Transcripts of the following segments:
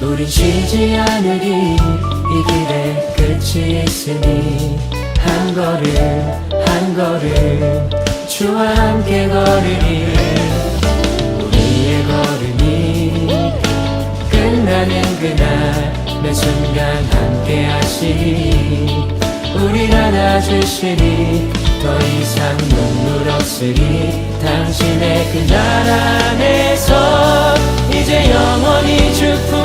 우린 쉬지 않으리 이 길에 끝이 있으니 한 걸음 한 걸음 주와 함께 걸으리 우리의 걸음이 끝나는 그날 매 순간 함께 하시니 우릴 안아주시니 더 이상 눈물 없으리 당신의 그날 안에서 이제 영원히 주품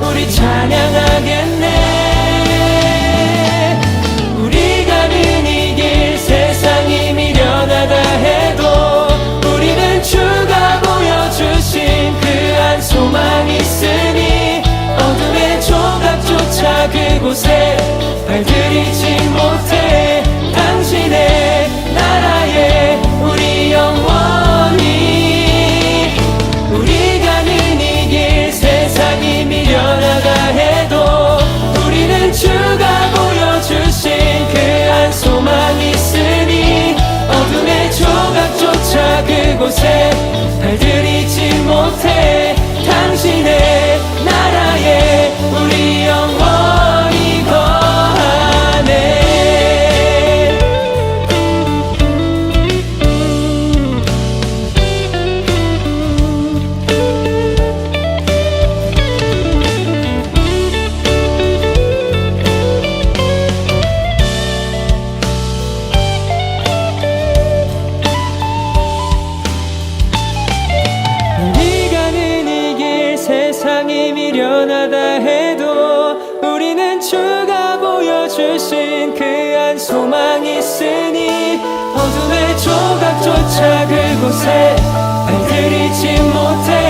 우리 찬양하겠네. 우리 가는 이길 세상이 미련하다 해도 우리는 주가 보여주신 그 한 소망 있으니 어둠의 조각조차 그곳에 발들이지 못해 조 미련하다 해도 우리는 주가 보여주신 그한 소망 있으니 어둠의 조각조차 그곳에 발들이지 못해